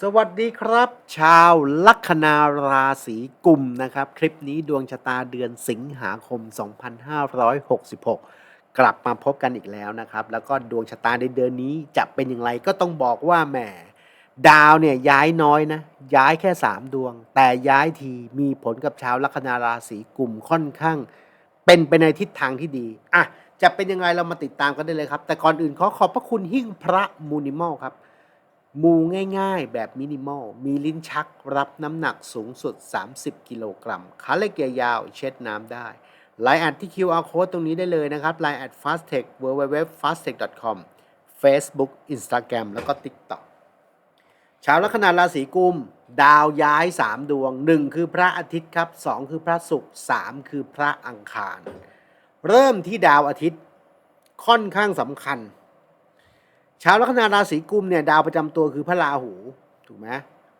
สวัสดีครับ ชาวลัคนาราศีกุมนะครับ คลิปนี้ดวงชะตาเดือนสิงหาคม 2566 กลับมาพบกันอีกแล้วนะครับ แล้วก็ดวงชะตาในเดือนนี้จะเป็นอย่างไรก็ต้องบอกว่าแหมดาวเนี่ยย้ายน้อยนะ ย้ายแค่ 3 ดวง แต่ย้ายทีมีผลกับชาวลัคนาราศีกุมค่อนข้าง เป็นไปในทิศทางที่ดีอะจะเป็นยังไงเรามาติดตามกันได้เลยครับ แต่ก่อนอื่นขอขอบพระคุณหิ้งพระมูนิมอลครับ มูง่ายๆ แบบมินิมอล มีลิ้นชักรับน้ำหนักสูงสุด 30 กิโลกรัมขาเล็กยาวเช็ดน้ำได้ไลน์แอดที่ QR code ตรงนี้ได้เลยนะครับไลน์แอด fasttech www fastech com Facebook Instagram แล้วก็ TikTok ชาวลัคนาราศีกุม ดาวย้าย 3 ดวง 1 คือพระอาทิตย์ครับ 2 คือพระศุกร์3คือพระอังคาร เริ่มที่ดาวอาทิตย์ค่อนข้างสำคัญ ชาวลัคนาราศีกุมเนี่ยดาวประจำตัวคือพระราหูถูกไหม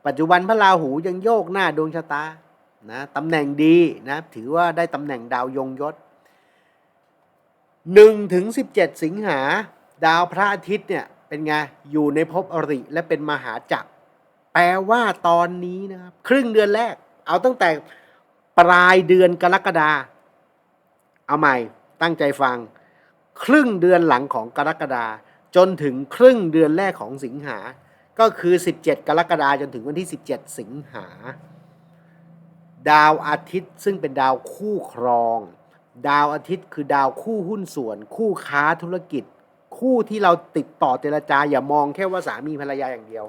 ปัจจุบันพระราหูยังโยกหน้าดวงชะตานะตำแหน่งดีนะถือว่าได้ตำแหน่งดาวยงยศ1ถึง17 สิงหา ดาวพระอาทิตย์เนี่ยเป็นไงอยู่ในภพอริและเป็นมหาจักร แปลว่าตอนนี้นะครับครึ่งเดือนแรก เอาตั้งแต่ปลายเดือนกรกฎาเอาใหม่ตั้งใจฟัง ครึ่งเดือนหลังของกรกฎา จนถึงครึ่งเดือนแรกของสิงหา ก็คือ 17 กรกฎาจนถึงวันที่ 17 สิงหา ดาวอาทิตย์ซึ่งเป็นดาวคู่ครอง ดาวอาทิตย์คือดาวคู่หุ้นส่วน คู่ค้าธุรกิจ คู่ที่เราติดต่อเจรจาอย่ามองแค่ว่าสามีภรรยาอย่างเดียว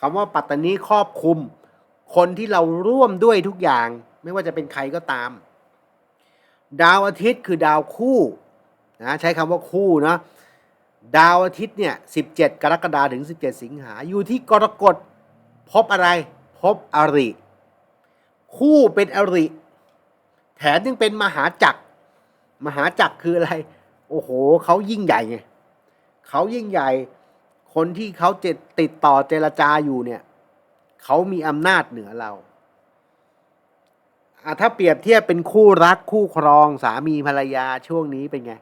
คำว่าปัตตานีครอบคลุม คนที่เราร่วมด้วยทุกอย่าง ไม่ว่าจะเป็นใครก็ตาม ดาวอาทิตย์คือดาวคู่นะใช้คำว่าคู่เนาะ ดาวอาทิตย์เนี่ย 17 กรกฎาคมถึง 17 สิงหา อยู่ที่กรกฎพบอะไร พบอริ คู่เป็นอริ แถมยังเป็นมหาจักร มหาจักรคืออะไร โอ้โห เขายิ่งใหญ่ไงเขายิ่งใหญ่ คนที่เขาจะติดต่อเจรจาอยู่เนี่ย เขามีอำนาจเหนือเราถ้าเปรียบเทียบเป็นคู่รักคู่ครองสามีภรรยาช่วงนี้เป็นไง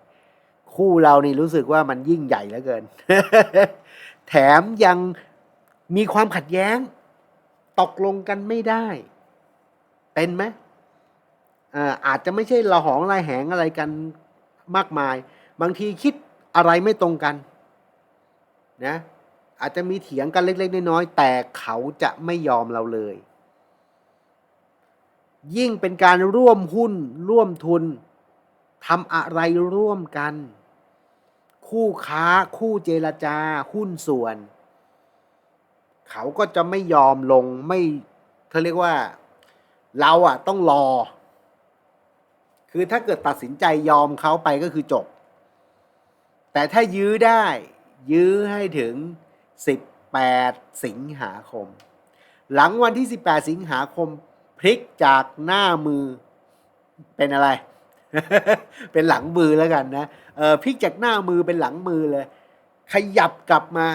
คู่เรานี่รู้สึกว่ามันยิ่งใหญ่เหลือเกิน แถมยังมีความขัดแย้ง ตกลงกันไม่ได้ เป็นไหมอ่าอาจจะไม่ใช่ละหองลายแหงอะไรกันมากมาย บางทีคิดอะไรไม่ตรงกันนะอาจจะมีเถียงกันเล็ก ๆ น้อยๆแต่เขาจะไม่ยอมเราเลย ยิ่งเป็นการร่วมหุ้นร่วมทุนทำอะไรร่วมกัน คู่ค้าคู่เจรจาหุ้นส่วน เขาก็จะไม่ยอมลงไม่เขาเรียกว่า เราอะต้องรอ คือถ้าเกิดตัดสินใจยอมเขาไปก็คือจบ แต่ถ้ายื้อได้ ยื้อให้ถึง 18 สิงหาคม หลังวันที่ 18 สิงหาคม พลิกจากหน้ามือเป็นอะไร เป็นหลังมือแล้วกันนะเออพลิกจากหน้ามือเป็นหลังมือเลย ขยับกลับมา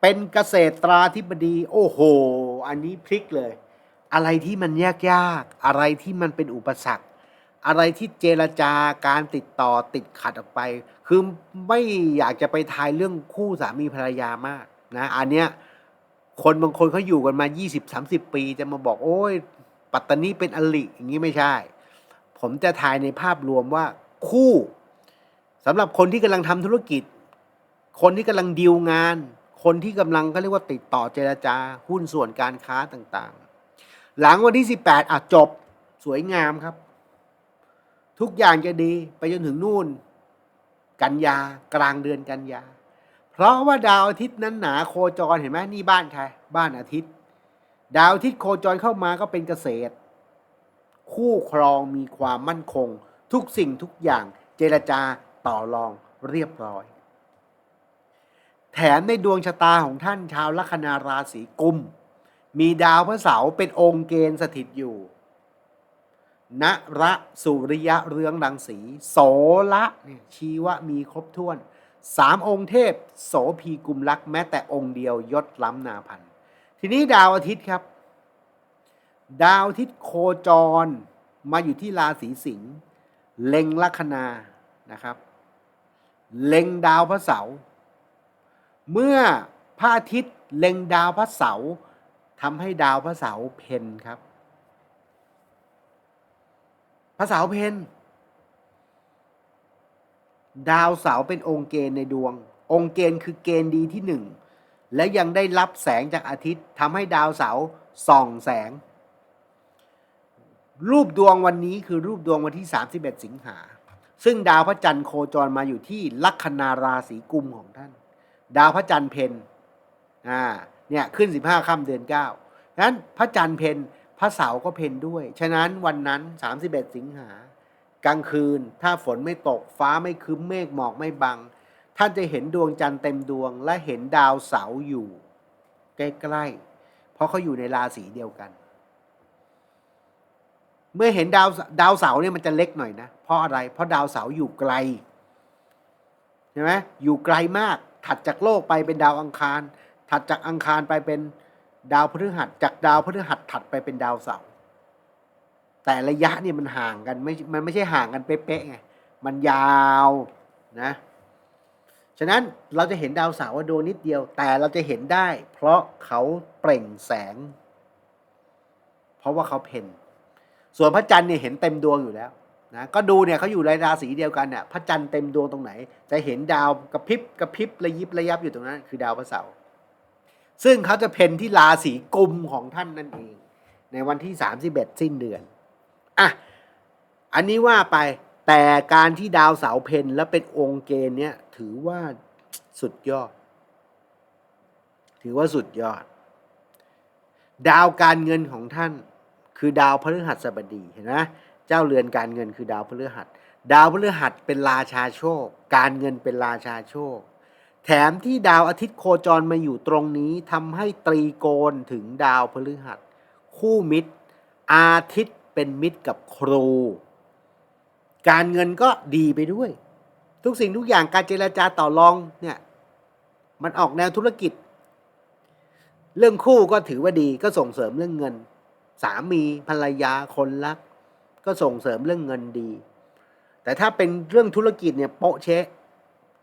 เป็นเกษตราธิบดี โอ้โห อันนี้พลิกเลย อะไรที่มันยากยากๆอะไรที่มันเป็นอุปสรรค อะไรที่เจรจาการติดต่อติดขัดออกไป คือไม่อยากจะไปทายเรื่องคู่สามีภรรยามากนะอันเนี้ยคนบางคนเขาอยู่กันมา 20-30 ปี จะมาบอกโอ้ย ปัตตานีเป็นอลิอย่างนี้ไม่ใช่ ผมจะทายในภาพรวมว่าคู่สำหรับคนที่กำลังทำธุรกิจ คนที่กำลังดีลงาน คนที่กำลังเขาเรียกว่าติดต่อเจรจา หุ้นส่วนการค้าต่างๆ หลังวันที่ 18อะจบสวยงามครับ ทุกอย่างจะดีไปจนถึงนู่น กันยากลางเดือนกันยา เพราะว่าดาวอาทิตย์นั้นหนาโคจรเห็นไหมนี่บ้านใครบ้านอาทิตย์ ดาวอาทิตย์โคจรเข้ามาก็เป็นเกษตร คู่ครองมีความมั่นคง ทุกสิ่งทุกอย่างเจรจาต่อรองเรียบร้อย แถมในดวงชะตาของท่านชาวลัคนาราศีกุม มีดาวพระเสาร์เป็นองค์เกณฑ์สถิตอยู่ณระสุริยะเรืองรังสี โสละเนี่ยชี้ว่ามีครบถ้วนสามองค์เทพ โสพีกุมลักษ์แม้แต่องค์เดียวยศล้ำนาพัน ทีนี้ดาวอาทิตย์ครับ ดาวอาทิตย์โคจรมาอยู่ที่ราศีสิงห์เล็งลัคนานะครับ เล็งดาวพระเสาร์เมื่อพระอาทิตย์เล็งดาวพระเสาร์ทำให้ดาวพระเสาร์เพนครับ พระเสาร์เพนดาวเสาร์เป็นองค์เกณฑ์ในดวง องค์เกณฑ์คือเกณฑ์ดีที่หนึ่งและยังได้รับแสงจากอาทิตย์ทำให้ดาวเสาร์ส่องแสง รูปดวงวันนี้คือรูปดวงวันที่ 31 สิงหา ซึ่งดาวพระจันทร์โคจรมาอยู่ที่ลัคนาราศีกุมของท่าน ดาวพระจันทร์เพนอ่าเนี่ยขึ้น 15ค่ำเดือน9นั้นพระจันทร์เพนพระเสาร์ก็เพนด้วย ฉะนั้นวันนั้น 31 สิงหากลางคืน ถ้าฝนไม่ตกฟ้าไม่คึ้มเมฆหมอกไม่บัง ท่านจะเห็นดวงจันทร์เต็มดวงและเห็นดาวเสาร์อยู่ใกล้ๆเพราะเขาอยู่ในราศีเดียวกัน เมื่อเห็นดาวดาวเสาเนี่ยมันจะเล็กหน่อยนะ เพราะอะไร เพราะดาวเสาอยู่ไกลใช่ไหมอยู่ไกลมาก ถัดจากโลกไปเป็นดาวอังคาร ถัดจากอังคารไปเป็นดาวพฤหัส จากดาวพฤหัสถัดไปเป็นดาวเสาร์แต่ระยะเนี่ยมันห่างกันไม่ มันไม่ใช่ห่างกันเป๊ะๆไง มันยาวนะ ฉะนั้นเราจะเห็นดาวเสาร์ว่าดวงนิดเดียว แต่เราจะเห็นได้ เพราะเขาเปล่งแสง เพราะว่าเขาเพ่น ส่วนพระจันทร์เนี่ยเห็นเต็มดวงอยู่แล้วนะก็ดูเนี่ยเขาอยู่ในราศีเดียวกันเนี่ยพระจันทร์เต็มดวงตรงไหน จะเห็นดาวกระพริบกระพริบระยิบระยับอยู่ตรงนั้น คือดาวพระเสาร์ซึ่งเขาจะเพนที่ราศีกุมของท่านนั่นเอง ในวันที่31สิ้นเดือนอะอันนี้ว่าไปแต่การที่ดาวเสาร์เพนแล้วเป็นองค์เกณฑ์เนี่ยถือว่าสุดยอด ถือว่าสุดยอด ดาวการเงินของท่าน คือดาวพฤหัสบดีเห็นไหมเจ้าเรือนการเงินคือดาวพฤหัส ดาวพฤหัสเป็นราชาโชค การเงินเป็นราชาโชค แถมที่ดาวอาทิตย์โคจรมาอยู่ตรงนี้ทำให้ตรีโกณถึงดาวพฤหัส คู่มิตร อาทิตย์เป็นมิตรกับครู การเงินก็ดีไปด้วย ทุกสิ่งทุกอย่างการเจรจาต่อรองเนี่ยมันออกแนวธุรกิจ เรื่องคู่ก็ถือว่าดีก็ส่งเสริมเรื่องเงิน สามีภรรยาคนรัก ก็ส่งเสริมเรื่องเงินดี แต่ถ้าเป็นเรื่องธุรกิจเนี่ยโปะเชะ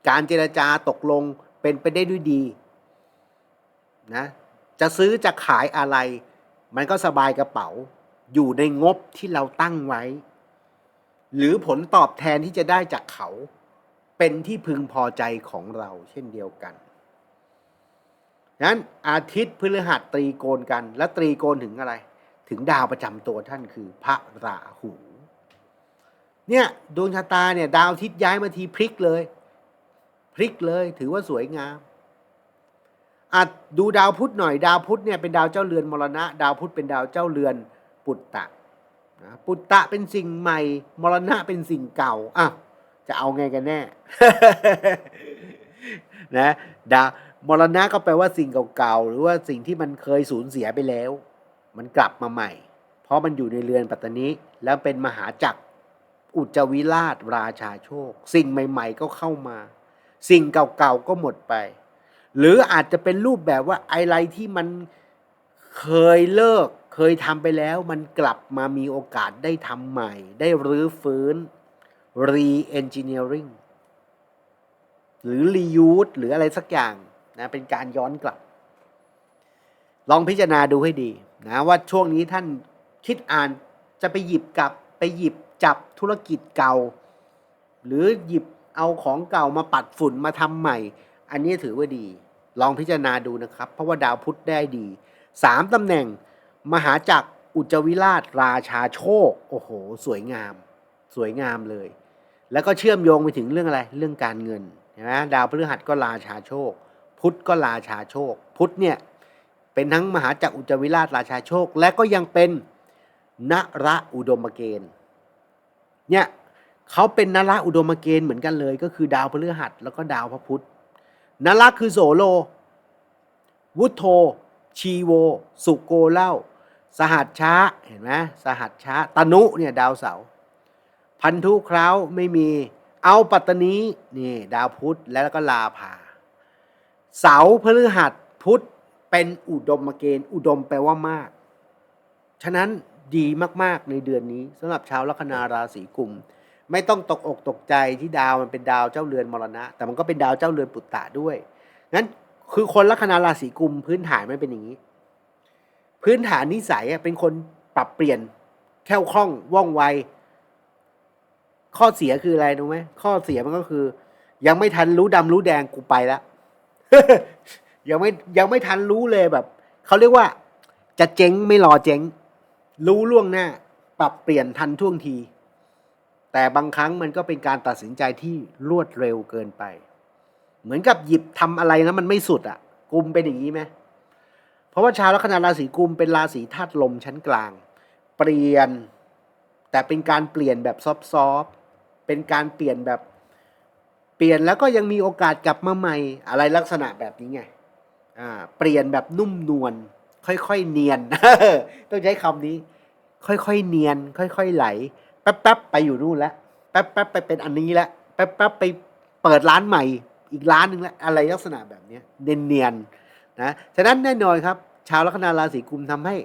การเจรจาตกลงเป็นไปได้ด้วยดีนะจะซื้อจะขายอะไร มันก็สบายกระเป๋า อยู่ในงบที่เราตั้งไว้ หรือผลตอบแทนที่จะได้จากเขา เป็นที่พึงพอใจของเราเช่นเดียวกันนั้นอาทิตย์พฤหัสตรีโกณกัน และตรีโกณถึงอะไร ถึงดาวประจำตัวท่านคือพระราหูเนี่ยดวงชะตาเนี่ยดาวอาทิตย์ย้ายมาทีพลิกเลย พลิกเลยถือว่าสวยงามอาจดูดาวพุธหน่อยดาวพุธเนี่ยเป็นดาวเจ้าเรือนมรณะ ดาวพุธเป็นดาวเจ้าเรือนปุตตะนะปุตตะเป็นสิ่งใหม่ มรณะเป็นสิ่งเก่าอ้าวจะเอาไงกันแน่นะดาวมรณะก็แปลว่าสิ่งเก่าๆหรือว่าสิ่งที่มันเคยสูญเสียไปแล้ว มันกลับมาใหม่ เพราะมันอยู่ในเรือนปัตตานีแล้วเป็นมหาจักรอุจวิราชราชาโชค สิ่งใหม่ ๆ ก็เข้ามา สิ่งเก่าๆก็หมดไป หรืออาจจะเป็นรูปแบบว่าอะไรที่มันเคยเลิก เคยทำไปแล้ว มันกลับมามีโอกาสได้ทำใหม่ ได้รื้อฟื้น re-engineering หรือ reuse หรืออะไรสักอย่างนะเป็นการย้อนกลับ ลองพิจารณาดูให้ดี นะว่าช่วงนี้ท่านคิดอ่านจะไปหยิบกลับไปหยิบจับธุรกิจเก่า หรือหยิบเอาของเก่ามาปัดฝุ่นมาทำใหม่ อันนี้ถือว่าดี ลองพิจารณาดูนะครับ เพราะว่าดาวพุธได้ดีสามตำแหน่งมหาจักรอุจจวิราชราชาโชค โอ้โห สวยงาม สวยงามเลย แล้วก็เชื่อมโยงไปถึงเรื่องอะไร เรื่องการเงิน เห็นไหมดาวพฤหัสก็ราชาโชค พุธก็ราชาโชค พุธเนี่ย เป็นทั้งมหาจักรอุจวิราชราชาโชค และก็ยังเป็นนระอุดมเกณฑ์เนี่ยเขาเป็นนระอุดมเกณฑ์เหมือนกันเลย ก็คือดาวพฤหัสแล้วก็ดาวพระพุธนระคือโสโล วุฒโธ ชีโว สุโกเล่า สหัสช้าเห็นไหมสหัสช้าตนุเนี่ยดาวเสาพันธุคราวไม่มีเอาปัตตนีนี่ดาวพุธแล้วก็ลาภาเสาพฤหัสพุธ เป็นอุดมเกณฑ์ อุดมแปลว่ามาก ฉะนั้นดีมากๆในเดือนนี้สำหรับชาวลัคนาราศีกุม ไม่ต้องตกอกตกใจที่ดาวมันเป็นดาวเจ้าเรือนมรณะ แต่มันก็เป็นดาวเจ้าเรือนปุตตะด้วยงั้นคือคนลัคนาราศีกุมพื้นฐานไม่เป็นอย่างนี้ พื้นฐานนิสัยเป็นคนปรับเปลี่ยนแคล่วคล่องว่องไว ข้อเสียคืออะไรรู้ไหมข้อเสียมันก็คือ ยังไม่ทันรู้ดำรู้แดงกูไปแล้ว ยังไม่ยังไม่ทันรู้เลยแบบเขาเรียกว่า จะเจ๊งไม่รอเจ๊ง รู้ล่วงหน้า ปรับเปลี่ยนทันท่วงที แต่บางครั้งมันก็เป็นการตัดสินใจที่รวดเร็วเกินไป เหมือนกับหยิบทำอะไรแล้วมันไม่สุดอะ่ะกุมเป็นอย่างนี้ไหมเพราะว่าชาวลัคนาราศีกุมเป็นราศีธาตุลมชั้นกลาง เปลี่ยน แต่เป็นการเปลี่ยนแบบซอฟต์ๆเป็นการเปลี่ยนแบบเปลี่ยนแล้วก็ยังมีโอกาสกลับมาใหม่อะไรลักษณะแบบนี้ไง เปลี่ยนแบบนุ่มนวลค่อยๆเนียน ต้องใช้คำนี้ ค่อยๆเนียน ค่อยๆไหล แป๊บๆไปอยู่นู่นแล้วแป๊บๆไปเป็นอันนี้แล้วแป๊บๆไปเปิดร้านใหม่ อีกร้านหนึ่งแล้วอะไรลักษณะแบบนี้เนียนๆนะฉะนั้นแน่นอนครับ ชาวลัคนาราศีกุมทำให้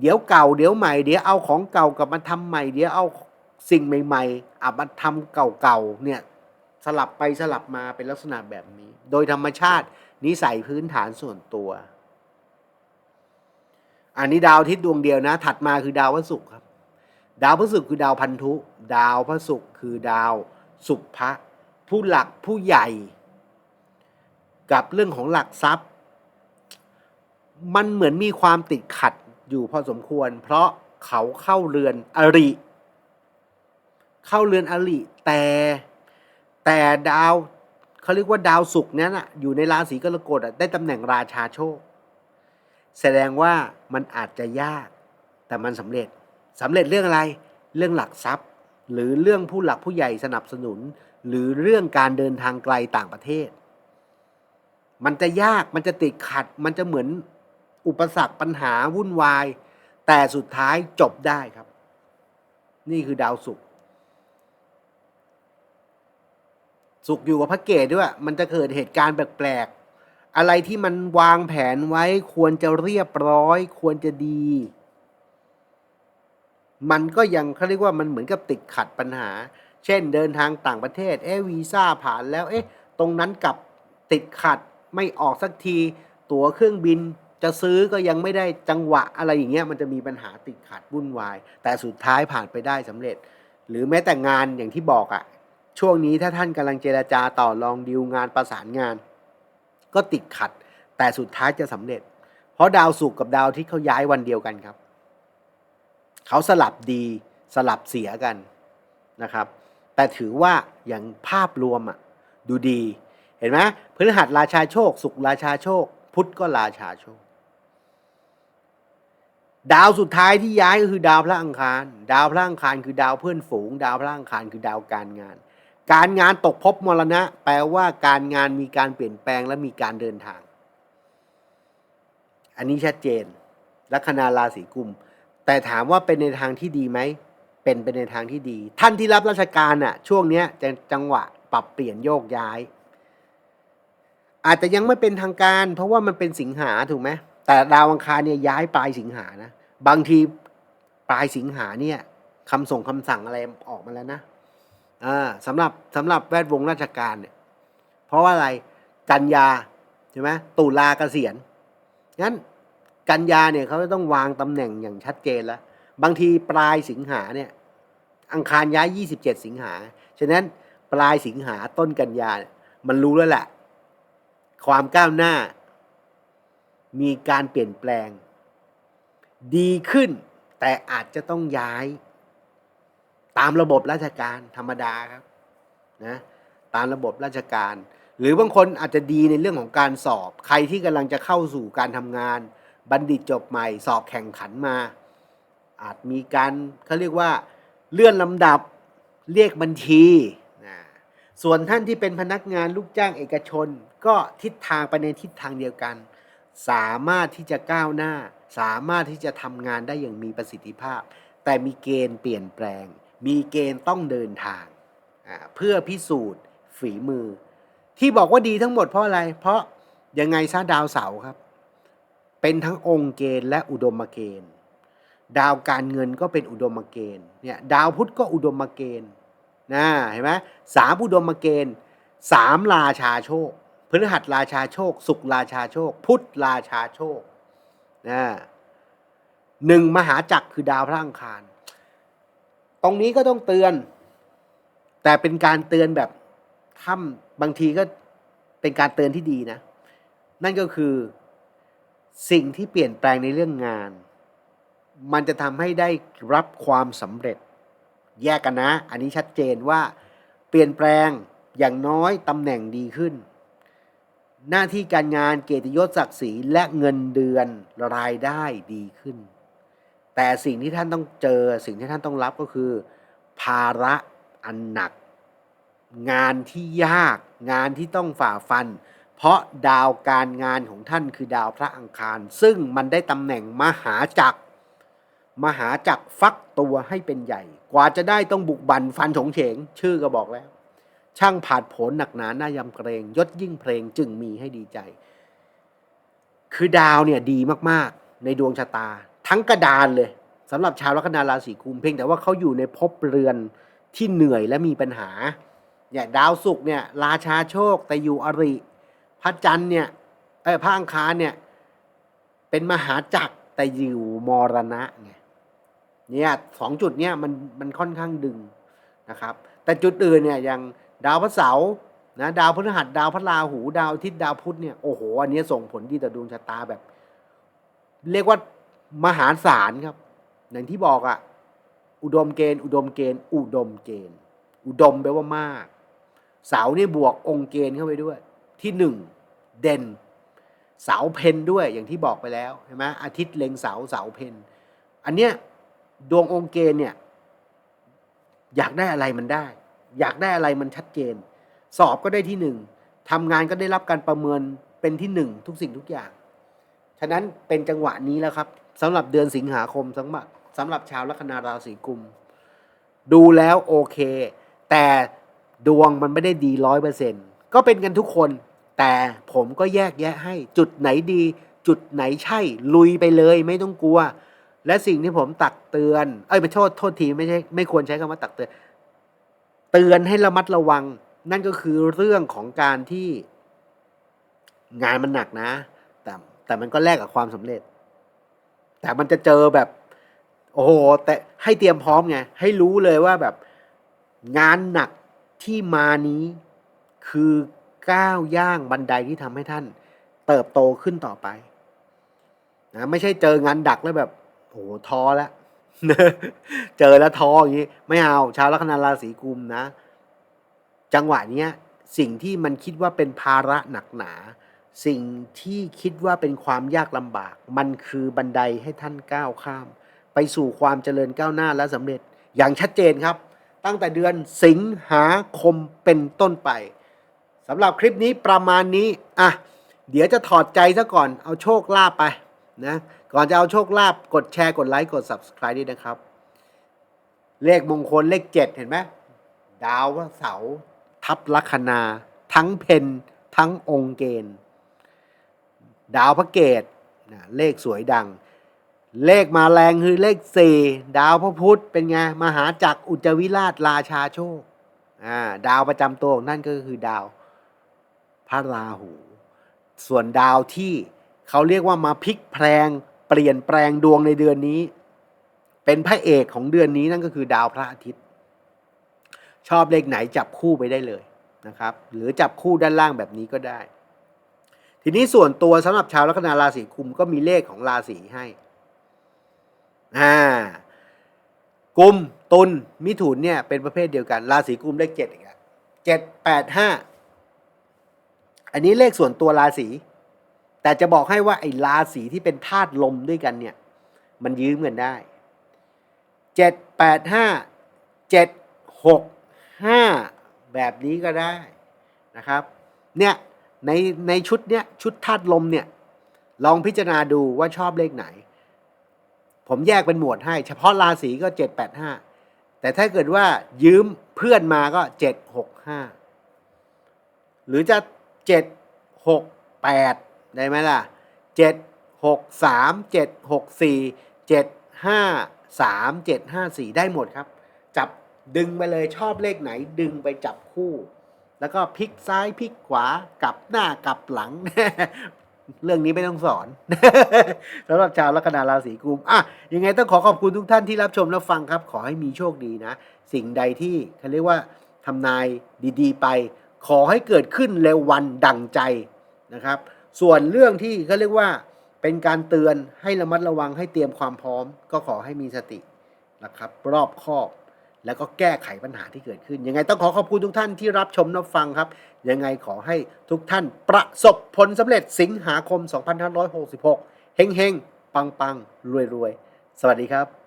เดี๋ยวเก่าเดี๋ยวใหม่ เดี๋ยวเอาของเก่ากลับมาทำใหม่ เดี๋ยวเอาสิ่งใหม่ๆอะมาทำเก่าๆเนี่ยสลับไปสลับมาเป็นลักษณะแบบนี้ โดยธรรมชาติ นิสัยพื้นฐานส่วนตัว อันนี้ดาวอาทิตย์ดวงเดียวนะ ถัดมาคือดาวพระศุกร์ครับ ดาวพระศุกร์คือดาวพันธุ ดาวพระศุกร์คือดาวสุภะผู้หลักผู้ใหญ่ กับเรื่องของหลักทรัพย์ มันเหมือนมีความติดขัดอยู่พอสมควร เพราะเขาเข้าเรือนอริ เข้าเรือนอริแต่แต่ดาว เขาเรียกว่าดาวศุกร์นั้นอะอยู่ในราศีกรกฎอะได้ตำแหน่งราชาโชค แสดงว่ามันอาจจะยาก แต่มันสำเร็จสำเร็จเรื่องอะไรเรื่องหลักทรัพย์ หรือเรื่องผู้หลักผู้ใหญ่สนับสนุน หรือเรื่องการเดินทางไกลต่างประเทศ มันจะยากมันจะติดขัด มันจะเหมือนอุปสรรคปัญหาวุ่นวาย แต่สุดท้ายจบได้ครับ นี่คือดาวศุกร์ สุกอยู่กับพระเกตด้วย มันจะเกิดเหตุการณ์แปลกๆ อะไรที่มันวางแผนไว้ควรจะเรียบร้อย ควรจะดี มันก็ยังเขาเรียกว่ามันเหมือนกับติดขัดปัญหา เช่นเดินทางต่างประเทศ เอ๊วีซ่าผ่านแล้วเอ๊ะตรงนั้นกับติดขัดไม่ออกสักที ตั๋วเครื่องบินจะซื้อก็ยังไม่ได้จังหวะอะไรอย่างเงี้ยมันจะมีปัญหาติดขัดวุ่นวาย แต่สุดท้ายผ่านไปได้สำเร็จ หรือแม้แต่งานอย่างที่บอกอะ่ะ ช่วงนี้ถ้าท่านกำลังเจราจาต่อรองดีลงานประสานงาน ก็ติดขัด แต่สุดท้ายจะสำเร็จ เพราะดาวศุกร์กับดาวที่เขาย้ายวันเดียวกันครับ เขาสลับดีสลับเสียกันนะครับ แต่ถือว่าอย่างภาพรวมอะดูดี เห็นไหมพฤหัสราชาโชค ศุกร์ราชาโชค พุธก็ราชาโชค ดาวสุดท้ายที่ย้ายก็คือดาวพระอังคาร ดาวพระอังคารคือดาวเพื่อนฝูง ดาวพระอังคารคือดาวการงาน การงานตกภพมรณะ แปลว่าการงานมีการเปลี่ยนแปลงและมีการเดินทาง อันนี้ชัดเจน ลัคนาราศีกุม แต่ถามว่าเป็นในทางที่ดีไหม เป็นไปในทางที่ดี ท่านที่รับราชการอะ ช่วงเนี้ยจะจังหวะปรับเปลี่ยนโยกย้าย อาจจะยังไม่เป็นทางการ เพราะว่ามันเป็นสิงหาถูกไหมแต่ดาวอังคารเนี่ยย้ายปลายสิงหานะ บางทีปลายสิงหาเนี่ยคำส่งคำสั่งอะไรออกมาแล้วนะ สำหรับสำหรับแวดวงราชการเนี่ย เพราะว่าอะไรกันยาใช่ไหมตุลาเกษียณงั้นกันยาเนี่ยเขาจะต้องวางตำแหน่งอย่างชัดเจนแล้ว บางทีปลายสิงหาเนี่ย อังคารย้าย 27 สิงหา ฉะนั้นปลายสิงหาต้นกันยาเนี่ยมันรู้แล้วแหละ ความก้าวหน้า มีการเปลี่ยนแปลง ดีขึ้นแต่อาจจะต้องย้าย ตามระบบราชการธรรมดาครับนะตามระบบราชการ หรือบางคนอาจจะดีในเรื่องของการสอบ ใครที่กำลังจะเข้าสู่การทำงาน บัณฑิตจบใหม่ สอบแข่งขันมา อาจมีการเขาเรียกว่าเลื่อนลำดับเรียกบัญชีนะส่วนท่านที่เป็นพนักงานลูกจ้างเอกชน ก็ทิศทางไปในทิศทางเดียวกัน สามารถที่จะก้าวหน้า สามารถที่จะทำงานได้อย่างมีประสิทธิภาพ แต่มีเกณฑ์เปลี่ยนแปลง มีเกณฑ์ต้องเดินทางเพื่อพิสูจน์ฝีมือ ที่บอกว่าดีทั้งหมดเพราะอะไร เพราะยังไงซะดาวเสาครับ เป็นทั้งองค์เกณฑ์และอุดมเกณฑ์ ดาวการเงินก็เป็นอุดมเกณฑ์เนี่ยดาวพุธก็อุดมเกณฑ์นะเห็นไหมสามอุดมเกณฑ์สามราชาโชคพฤหัสราชาโชคศุกร์ราชาโชค พุทธราชาโชคนะหนึ่งมหาจักรคือดาวพระอังคาร ตรงนี้ก็ต้องเตือน แต่เป็นการเตือนแบบถ้ำบางทีก็เป็นการเตือนที่ดีนะ นั่นก็คือสิ่งที่เปลี่ยนแปลงในเรื่องงาน มันจะทำให้ได้รับความสำเร็จ แยกกันนะ อันนี้ชัดเจนว่าเปลี่ยนแปลงอย่างน้อยตำแหน่งดีขึ้น หน้าที่การงานเกียรติยศศักดิ์ศรีและเงินเดือนรายได้ดีขึ้น แต่สิ่งที่ท่านต้องเจอสิ่งที่ท่านต้องรับก็คือ ภาระอันหนัก งานที่ยากงานที่ต้องฝ่าฟัน เพราะดาวการงานของท่านคือดาวพระอังคาร ซึ่งมันได้ตำแหน่งมหาจักร มหาจักรฟักตัวให้เป็นใหญ่ กว่าจะได้ต้องบุกบันฟันฉงเฉง ชื่อก็บอกแล้ว ช่างผาดผลหนักหนาหน้ายำเกรงยศยิ่งเพลงจึงมีให้ดีใจ คือดาวเนี่ยดีมากๆ ในดวงชะตา ทั้งกระดานเลยสำหรับชาวลัคนาราศีกุมเพียงแต่ว่าเขาอยู่ในภพเรือนที่เหนื่อยและมีปัญหาเนี่ยดาวศุกร์เนี่ยราชาโชคแต่อยู่อริ พระจันทร์เนี่ยเอ้พระอังคารเนี่ยเป็นมหาจักรแต่อยู่มรณะไงเนี่ยสองจุดเนี่ยมันมันค่อนข้างดึงนะครับ แต่จุดอื่นเนี่ยอย่างดาวพระเสาร์นะดาวพฤหัสดาวพระราหู ดาวอาทิตย์ดาวพุธเนี่ยโอ้โหอันนี้ส่งผลดีต่อดวงชะตาแบบ เรียกว่า มหาศาลครับ อย่างที่บอกอะอุดมเกณฑ์ อุดมเกณฑ์ อุดมเกณฑ์ อุดมแปลว่ามาก เสาเนี่ยบวกองค์เกณฑ์เข้าไปด้วย ที่หนึ่งเด่น เสาเพนด้วยอย่างที่บอกไปแล้วใช่ไหมอาทิตย์เล็งเสาเสาเพนอันเนี้ยดวงองค์เกณฑ์เนี่ย อยากได้อะไรมันได้ อยากได้อะไรมันชัดเจน สอบก็ได้ที่หนึ่งทำงานก็ได้รับการประเมินเป็นที่หนึ่งทุกสิ่งทุกอย่าง ฉะนั้นเป็นจังหวะนี้แล้วครับ สำหรับเดือนสิงหาคมสำหรับสำหรับชาวลัคนาราศีกุม ดูแล้วโอเค แต่ดวงมันไม่ได้ดีร้อยเปอร์เซ็นก็เป็นกันทุกคน แต่ผมก็แยกแยะให้ จุดไหนดี จุดไหนใช่ ลุยไปเลยไม่ต้องกลัว และสิ่งที่ผมตักเตือน เอ้ยไปโทษโทษทีไม่ใช่ไม่ควรใช้คำว่าตักเตือน เตือนให้ระมัดระวัง นั่นก็คือเรื่องของการที่งานมันหนักนะ แต่แต่มันก็แลกกับความสำเร็จ แต่มันจะเจอแบบ โอ้โหแต่ให้เตรียมพร้อมไงให้รู้เลยว่าแบบงานหนักที่มานี้คือก้าวย่างบันไดที่ทำให้ท่าน เติบโตขึ้นต่อไปนะไม่ใช่เจองานดักแล้วแบบโอ้โหท้อแล้วเจอแล้วท้ออย่างนี้ไม่เอาชาวลัคนาราศีกุมนะ จังหวะเนี้ย สิ่งที่มันคิดว่าเป็นภาระหนักหนา สิ่งที่คิดว่าเป็นความยากลำบาก มันคือบันไดให้ท่านก้าวข้าม ไปสู่ความเจริญก้าวหน้าและสำเร็จอย่างชัดเจนครับ ตั้งแต่เดือนสิงหาคมเป็นต้นไปสำหรับคลิปนี้ประมาณนี้อะเดี๋ยวจะถอดใจซะก่อนเอาโชคลาภไปนะก่อนจะเอาโชคลาภกดแชร์กดไลค์กด subscribe ด้วยนะครับ เลขมงคลเลขเจ็ดเห็นไหมดาวเสาร์ทับลัคนา ทั้งเพนทั้งองค์เกณฑ์ ดาวพระเกตนะเลขสวยดัง เลขมาแรงคือเลขสี่ดาวพระพุธเป็นไงมหาจักรอุจวิราชราชาโชคอ่าดาวประจำตัวของนั่นก็คือดาวพระราหู ส่วนดาวที่เขาเรียกว่ามาพลิกแพลงเปลี่ยนแปลงดวงในเดือนนี้ เป็นพระเอกของเดือนนี้นั่นก็คือดาวพระอาทิตย์ ชอบเลขไหนจับคู่ไปได้เลยนะครับ หรือจับคู่ด้านล่างแบบนี้ก็ได้ ทีนี้ส่วนตัวสำหรับชาวลัคนาราศีกุมก็มีเลขของราศีให้อ่ากุมตุลมิถุนเนี่ยเป็นประเภทเดียวกัน ราศีกุมเลขเจ็ดอีกเจ็ดแปดห้าอันนี้เลขส่วนตัวราศีแต่จะบอกให้ว่าไอ้ราศีที่เป็นธาตุลมด้วยกันเนี่ย มันยืมกันได้เจ็ดแปดห้าเจ็ดหกห้าแบบนี้ก็ได้นะครับ เนี่ย ในในชุดเนี้ยชุดธาตุลมเนี่ยลองพิจารณาดูว่าชอบเลขไหน ผมแยกเป็นหมวดให้ เฉพาะราศีก็เจ็ดแปดห้าแต่ถ้าเกิดว่ายืมเพื่อนมาก็เจ็ดหกห้าหรือจะเจ็ดหกแปดได้ไหมล่ะเจ็ดหกสามเจ็ดหกสี่เจ็ดห้าสามเจ็ดห้าสี่ได้หมดครับ จับดึงไปเลยชอบเลขไหนดึงไปจับคู่ แล้วก็พลิกซ้ายพลิกขวากลับหน้ากลับหลัง เรื่องนี้ไม่ต้องสอนสำหรับชาวลัคนาราศีกุมอะยังไงต้องขอขอบคุณทุกท่านที่รับชมรับฟังครับ ขอให้มีโชคดีนะ สิ่งใดที่เขาเรียกว่าทำนายดีๆ ไป ขอให้เกิดขึ้นเร็ววันดังใจนะครับ ส่วนเรื่องที่เขาเรียกว่าเป็นการเตือนให้ระมัดระวังให้เตรียมความพร้อม ก็ขอให้มีสตินะครับ รอบคอบ แล้วก็แก้ไขปัญหาที่เกิดขึ้น ยังไงต้องขอขอบคุณทุกท่านที่รับชมรับฟังครับ ยังไงขอให้ทุกท่านประสบผลสำเร็จสิงหาคม 2566 เฮงเฮงปังปังรวยรวยสวัสดีครับ